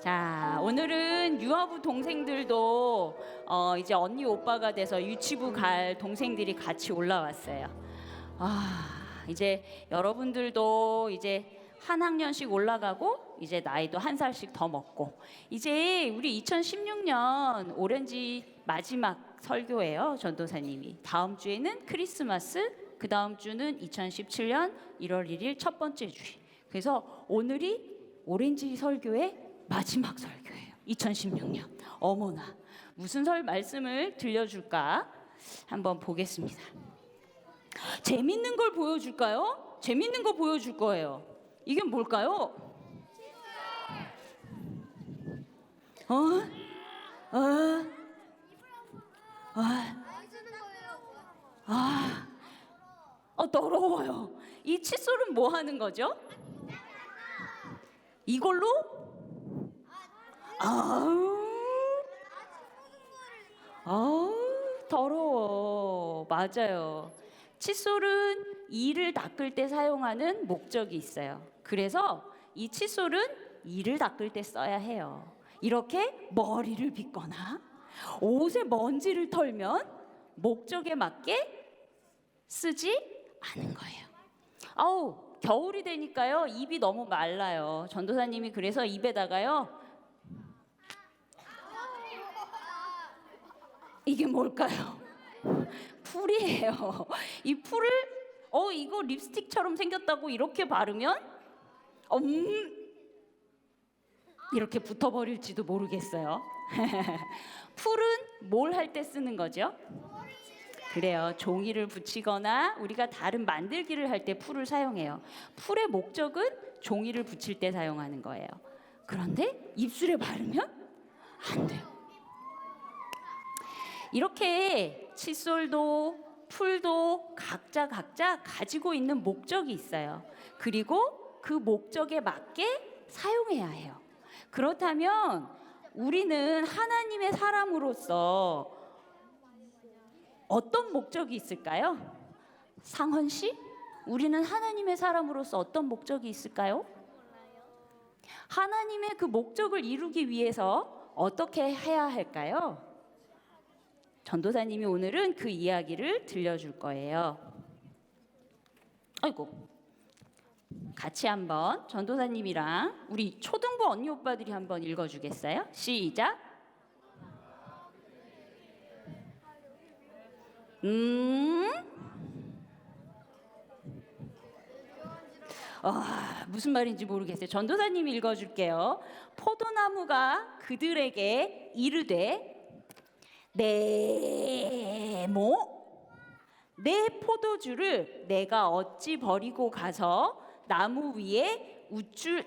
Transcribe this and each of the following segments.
자, 오늘은 유아부 동생들도 어, 이제 언니 오빠가 돼서 유치부 갈 동생들이 같이 올라왔어요. 아, 이제 여러분들도 이제 한 학년씩 올라가고 이제 나이도 한 살씩 더 먹고. 이제 우리 2016년 오렌지 마지막 설교예요 전도사님이. 다음 주에는 크리스마스 그 다음 주는 2017년 1월 1일 첫 번째 주일. 그래서 오늘이 오렌지 설교의 마지막 설교예요 2016년 어머나 무슨 설 말씀을 들려줄까 한번 보겠습니다 재밌는 걸 보여줄까요? 재밌는 거 보여줄 거예요. 이게 뭘까요? 어? 어? 아, 아, 어, 더러워요. 이 칫솔은 뭐 하는 거죠? 이걸로? 아우, 아우, 더러워. 맞아요. 칫솔은 이를 닦을 때 사용하는 목적이 있어요. 그래서 이 칫솔은 이를 닦을 때 써야 해요. 이렇게 머리를 빗거나 옷에 먼지를 털면 목적에 맞게 쓰지 않은 거예요. 아우, 겨울이 되니까요. 입이 너무 말라요. 전도사님이 그래서 입에다가요. 이게 뭘까요? 풀이에요. 이 풀을 어 이거 립스틱처럼 생겼다고 이렇게 바르면 음 이렇게 붙어버릴지도 모르겠어요. 풀은 뭘 할 때 쓰는 거죠? 그래요. 종이를 붙이거나 우리가 다른 만들기를 할 때 풀을 사용해요. 풀의 목적은 종이를 붙일 때 사용하는 거예요. 그런데 입술에 바르면 안 돼요. 이렇게 칫솔도 풀도 각자 각자 가지고 있는 목적이 있어요. 그리고 그 목적에 맞게 사용해야 해요. 그렇다면 우리는 하나님의 사람으로서 어떤 목적이 있을까요? 상헌 씨? 우리는 하나님의 사람으로서 어떤 목적이 있을까요? 하나님의 그 목적을 이루기 위해서 어떻게 해야 할까요? 전도사님이 오늘은 그 이야기를 들려줄 거예요. 아이고. 같이 한번 전도사님이랑 우리 초등부 언니 오빠들이 한번 읽어주겠어요? 시작. 음. 아, 무슨 말인지 모르겠어요. 전도사님이 읽어줄게요. 포도나무가 그들에게 이르되 네모 내 포도주를 내가 어찌 버리고 가서 나무 위에 우쭐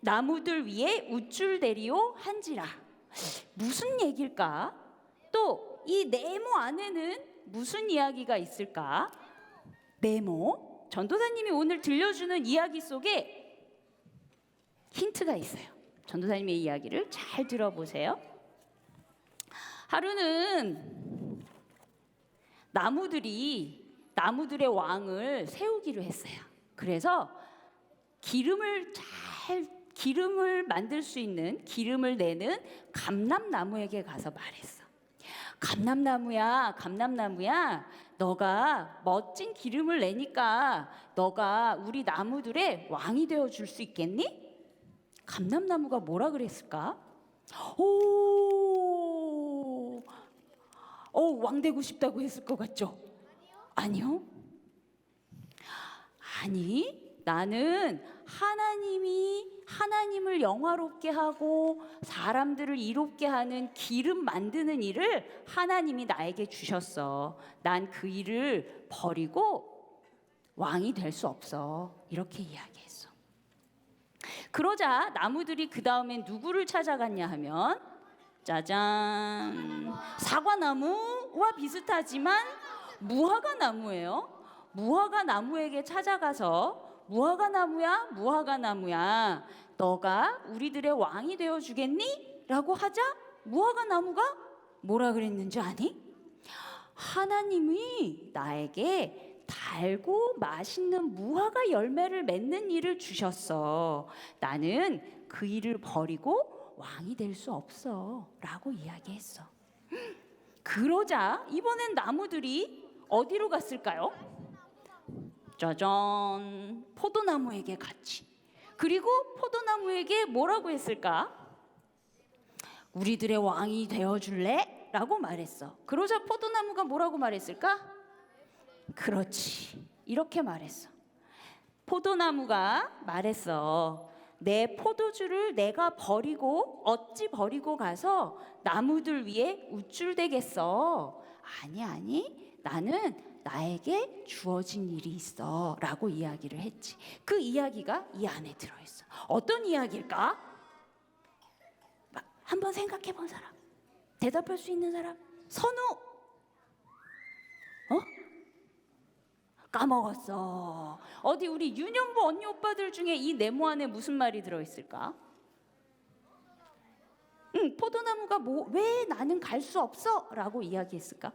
나무들 위에 우쭐대리오 한지라 무슨 얘길까? 또 이 네모 안에는 무슨 이야기가 있을까? 네모 전도사님이 오늘 들려주는 이야기 속에 힌트가 있어요. 전도사님의 이야기를 잘 들어보세요. 하루는 나무들이 나무들의 왕을 세우기로 했어요. 그래서 기름을 잘 기름을 만들 수 있는 기름을 내는 감람나무에게 가서 말했어. 감람나무야, 감람나무야, 너가 멋진 기름을 내니까 너가 우리 나무들의 왕이 되어 줄 수 있겠니? 감람나무가 뭐라 그랬을까? 오, 어, 왕 되고 싶다고 했을 것 같죠? 아니요. 아니, 나는 하나님이 하나님을 영화롭게 하고 사람들을 이롭게 하는 기름 만드는 일을 하나님이 나에게 주셨어. 난 그 일을 버리고 왕이 될 수 없어. 이렇게 이야기했어. 그러자 나무들이 그 다음에 누구를 찾아갔냐 하면 짜잔 사과나무와 비슷하지만 무화과 나무예요. 무화과 나무에게 찾아가서 무화과 나무야 무화과 나무야 너가 우리들의 왕이 되어 주겠니? 라고 하자 무화과 나무가 뭐라 그랬는지 아니? 하나님이 나에게 달고 맛있는 무화과 열매를 맺는 일을 주셨어. 나는 그 일을 버리고 왕이 될 수 없어 라고 이야기했어. 그러자 이번엔 나무들이 어디로 갔을까요? 짜잔 포도나무에게 갔지. 그리고 포도나무에게 뭐라고 했을까? 우리들의 왕이 되어 줄래? 라고 말했어. 그러자 포도나무가 뭐라고 말했을까? 그렇지. 이렇게 말했어. 포도나무가 말했어. 내 포도주를 내가 버리고 어찌 버리고 가서 나무들 위에 우쭐대겠어. 아니 아니. 나는 나에게 주어진 일이 있어 라고 이야기를 했지. 그 이야기가 이 안에 들어 있어. 어떤 이야기일까? 마- 한번 생각해 본 사람. 대답할 수 있는 사람. 선우. 어? 까먹었어. 어디 우리 유년부 언니 오빠들 중에 이 네모 안에 무슨 말이 들어 있을까? 응, 포도나무가 뭐 왜 나는 갈 수 없어 라고 이야기했을까?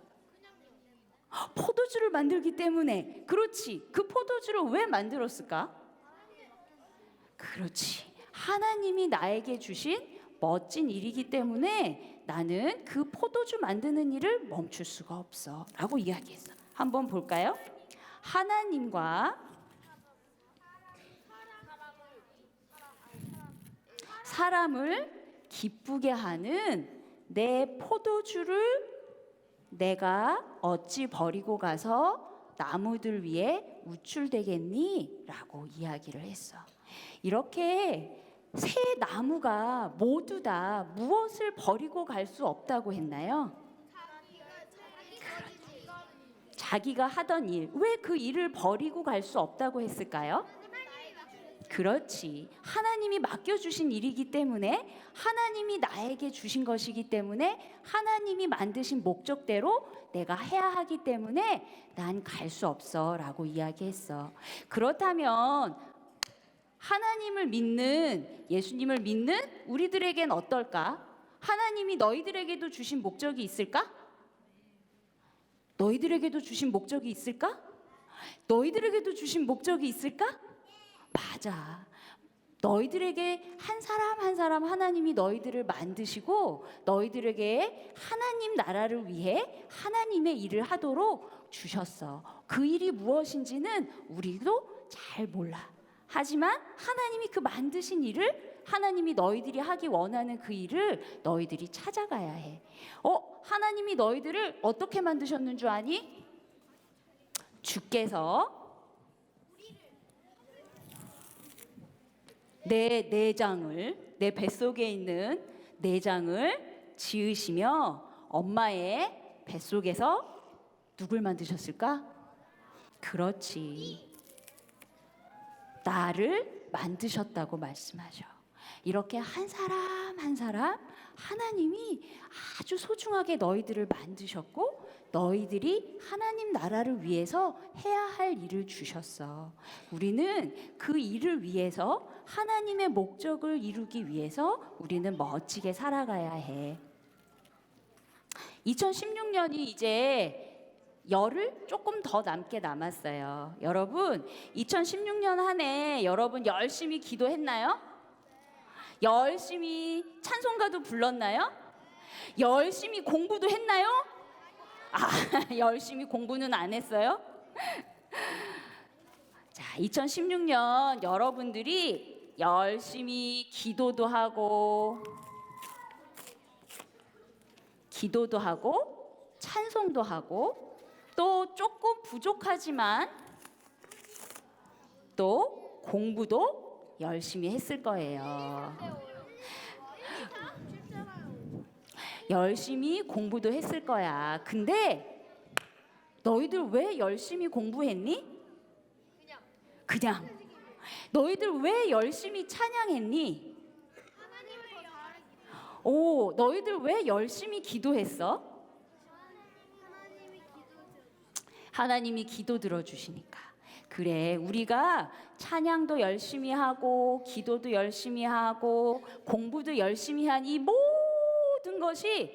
포도주를 만들기 때문에. 그렇지. 그 포도주를 왜 만들었을까? 그렇지. 하나님이 나에게 주신 멋진 일이기 때문에 나는 그 포도주 만드는 일을 멈출 수가 없어 라고 이야기했어. 한번 볼까요? 하나님과 사람을 기쁘게 하는 내 포도주를 내가 어찌 버리고 가서 나무들 위에 우쭐대겠니? 라고 이야기를 했어. 이렇게 새 나무가 모두 다 무엇을 버리고 갈 수 없다고 했나요? 자기가 하던 일, 왜 그 일을 버리고 갈 수 없다고 했을까요? 그렇지. 하나님이 맡겨주신 일이기 때문에 하나님이 나에게 주신 것이기 때문에 하나님이 만드신 목적대로 내가 해야 하기 때문에 난 갈 수 없어 라고 이야기했어. 그렇다면 하나님을 믿는 예수님을 믿는 우리들에겐 어떨까? 하나님이 너희들에게도 주신 목적이 있을까? 너희들에게도 주신 목적이 있을까? 너희들에게도 주신 목적이 있을까? 맞아. 너희들에게 한 사람 한 사람 하나님이 너희들을 만드시고 너희들에게 하나님 나라를 위해 하나님의 일을 하도록 주셨어. 그 일이 무엇인지는 우리도 잘 몰라. 하지만 하나님이 그 만드신 일을 하나님이 너희들이 하기 원하는 그 일을 너희들이 찾아가야 해. 어, 하나님이 너희들을 어떻게 만드셨는 줄 아니? 주께서 내 내장을 내 뱃속에 있는 내장을 지으시며 엄마의 뱃속에서 누굴 만드셨을까? 그렇지. 나를 만드셨다고 말씀하죠. 이렇게 한 사람 한 사람 하나님이 아주 소중하게 너희들을 만드셨고 너희들이 하나님 나라를 위해서 해야 할 일을 주셨어. 우리는 그 일을 위해서 하나님의 목적을 이루기 위해서 우리는 멋지게 살아가야 해. 2016년이 이제 열흘 조금 더 남게 남았어요. 여러분, 2016년 한 해 여러분 열심히 기도했나요? 열심히 찬송가도 불렀나요? 열심히 공부도 했나요? 아, 열심히 공부는 안 했어요? 자, 2016년 여러분들이 열심히 기도도 하고 기도도 하고 찬송도 하고 또 조금 부족하지만 또 공부도 열심히 했을 거예요. 열심히 공부도 했을 거야. 근데 너희들 왜 열심히 공부했니? 그냥. 너희들 왜 열심히 찬양했니? 오, 너희들 왜 열심히 기도했어? 하나님이 기도 들어주시니까. 그래, 우리가 찬양도 열심히 하고, 기도도 열심히 하고, 공부도 열심히 한 이 모든 것이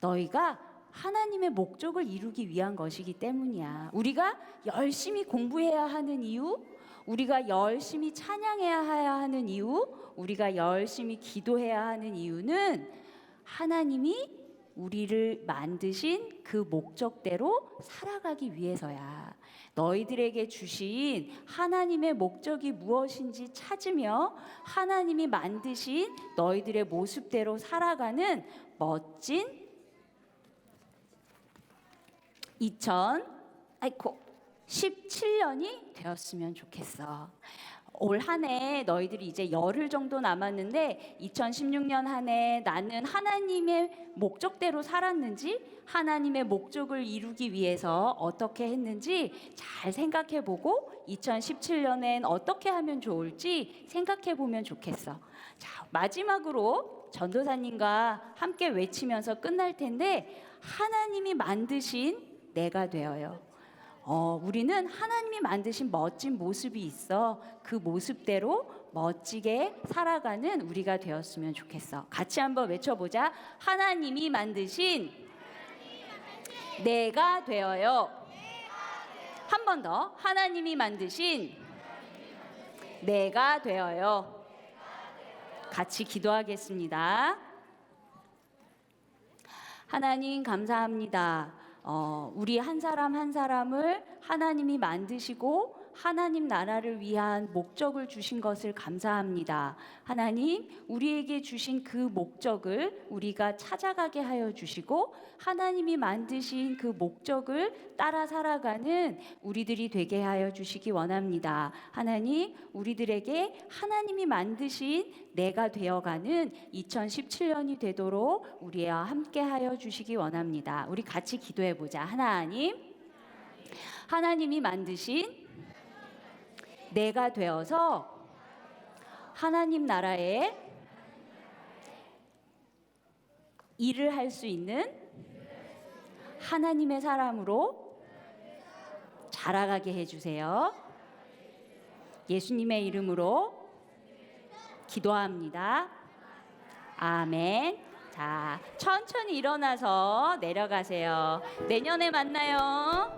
너희가 하나님의 목적을 이루기 위한 것이기 때문이야. 우리가 열심히 공부해야 하는 이유, 우리가 열심히 찬양해야 하는 이유, 우리가 열심히 기도해야 하는 이유는 하나님이 우리를 만드신 그 목적대로 살아가기 위해서야. 너희들에게 주신 하나님의 목적이 무엇인지 찾으며 하나님이 만드신 너희들의 모습대로 살아가는 멋진 2000 아이코 17년이 되었으면 좋겠어. 올 한 해 너희들이 이제 열흘 정도 남았는데 2016년 한 해 나는 하나님의 목적대로 살았는지 하나님의 목적을 이루기 위해서 어떻게 했는지 잘 생각해 보고 2017년엔 어떻게 하면 좋을지 생각해 보면 좋겠어. 자, 마지막으로 전도사님과 함께 외치면서 끝날 텐데 하나님이 만드신 내가 되어요. 어, 우리는 하나님이 만드신 멋진 모습이 있어. 그 모습대로 멋지게 살아가는 우리가 되었으면 좋겠어. 같이 한번 외쳐보자. 하나님이 만드신 내가 되어요. 한 번 더. 하나님이 만드신 내가 되어요. 같이 기도하겠습니다. 하나님 감사합니다. 어, 우리 한 사람 한 사람을 하나님이 만드시고 하나님 나라를 위한 목적을 주신 것을 감사합니다. 하나님, 우리에게 주신 그 목적을 우리가 찾아가게 하여 주시고 하나님이 만드신 그 목적을 따라 살아가는 우리들이 되게 하여 주시기 원합니다. 하나님, 우리들에게 하나님이 만드신 내가 되어가는 2017년이 되도록 우리와 함께 하여 주시기 원합니다. 우리 같이 기도해 보자. 하나님, 하나님이 만드신 내가 되어서 하나님 나라에 일을 할 수 있는 하나님의 사람으로 자라가게 해주세요. 예수님의 이름으로 기도합니다. 아멘. 자, 천천히 일어나서 내려가세요. 내년에 만나요.